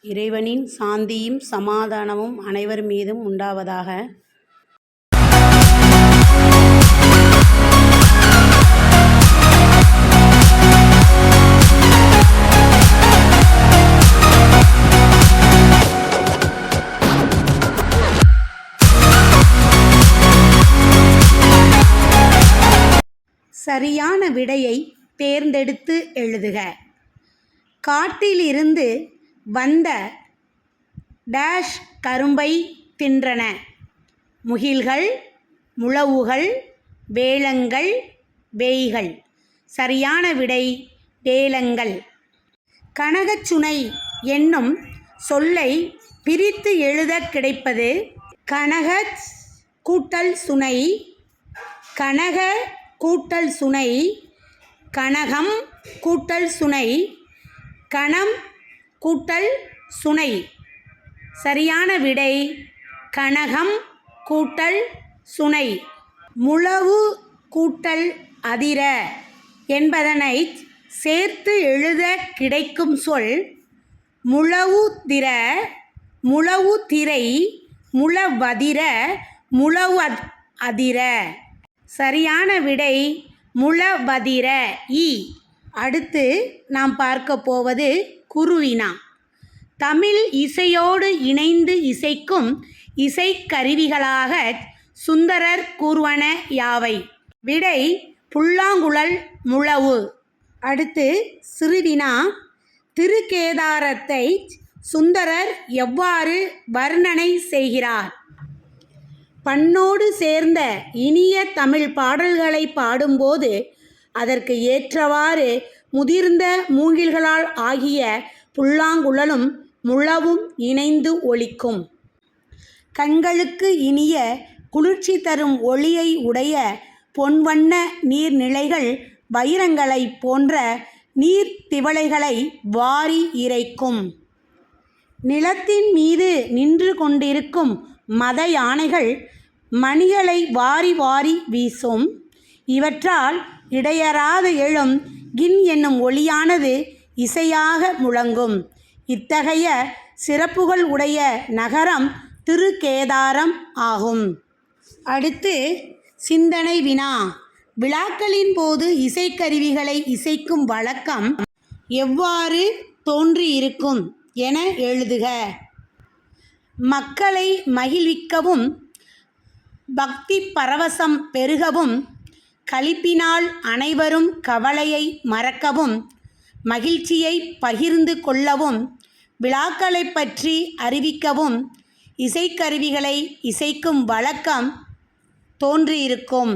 இறைவனின் சாந்தியும் சமாதானமும் அனைவர் மீதும் உண்டாவதாக. சரியான விடையை தேர்ந்தெடுத்து எழுதுக. காட்டிலிருந்து வந்த டேஷ் கரும்பை தின்றன. முகில்கள் முழவுகள் வேலங்கள் வேய்கள். சரியான விடை வேலங்கள் கனகச்சுனை என்னும் சொல்லை பிரித்து எழுத கிடைப்பது கனக கூட்டல் சுனை கனக கூட்டல் சுனை கனகம் கூட்டல் சுனை கணம் கூட்டல் சுனை. சரியான விடை கனகம் கூட்டல் சுனை. முழவு கூட்டல் அதிர என்பதனை சேர்த்து எழுத கிடைக்கும் சொல் முழவு திர முழவு திரை முழவதிர முழவு அதிர. சரியான விடை முழவதிர இ. அடுத்து நாம் பார்க்க போவது குருவினா? தமிழ் இசையோடு இணைந்து இசைக்கும் இசைக்கருவிகளாக சுந்தரர் கூறுவன யாவை? விடை புல்லாங்குழல் முழவு. அடுத்து சிறுவினா திருக்கேதாரத்தை சுந்தரர் எவ்வாறு வர்ணனை செய்கிறார்? பண்ணோடு சேர்ந்த இனிய தமிழ் பாடல்களை பாடும்போது அதற்கு ஏற்றவாறு முதிர்ந்த மூங்கில்களால் ஆகிய புல்லாங்குழலும் முழவும் இணைந்து ஒலிக்கும். கண்களுக்கு இனிய குளிர்ச்சி தரும் ஒளியை உடைய பொன்வண்ண நீர்நிலைகள் வைரங்களைப் போன்ற நீர் திவளைகளை வாரி இறைக்கும். நிலத்தின் மீது நின்று கொண்டிருக்கும் மத யானைகள் மணிகளை வாரி வாரி வீசும். இவற்றால் இடையறாது எழும் கின் என்னும் ஒளியானது இசையாக முழங்கும். இத்தகைய சிறப்புகள் உடைய நகரம் திருக்கேதாரம் ஆகும். அடுத்து சிந்தனை வினா. விழாக்களின் போது இசைக்கருவிகளை இசைக்கும் வழக்கம் எவ்வாறு தோன்றியிருக்கும் என எழுதுக. மக்களை மகிழ்விக்கவும் பக்தி பரவசம் பெருகவும் களிப்பினால் அனைவரும் கவலையை மறக்கவும் மகிழ்ச்சியை பகிர்ந்து கொள்ளவும் விழாக்களை பற்றி அறிவிக்கவும் இசைக்கருவிகளை இசைக்கும் வழக்கம் தோன்றியிருக்கும்.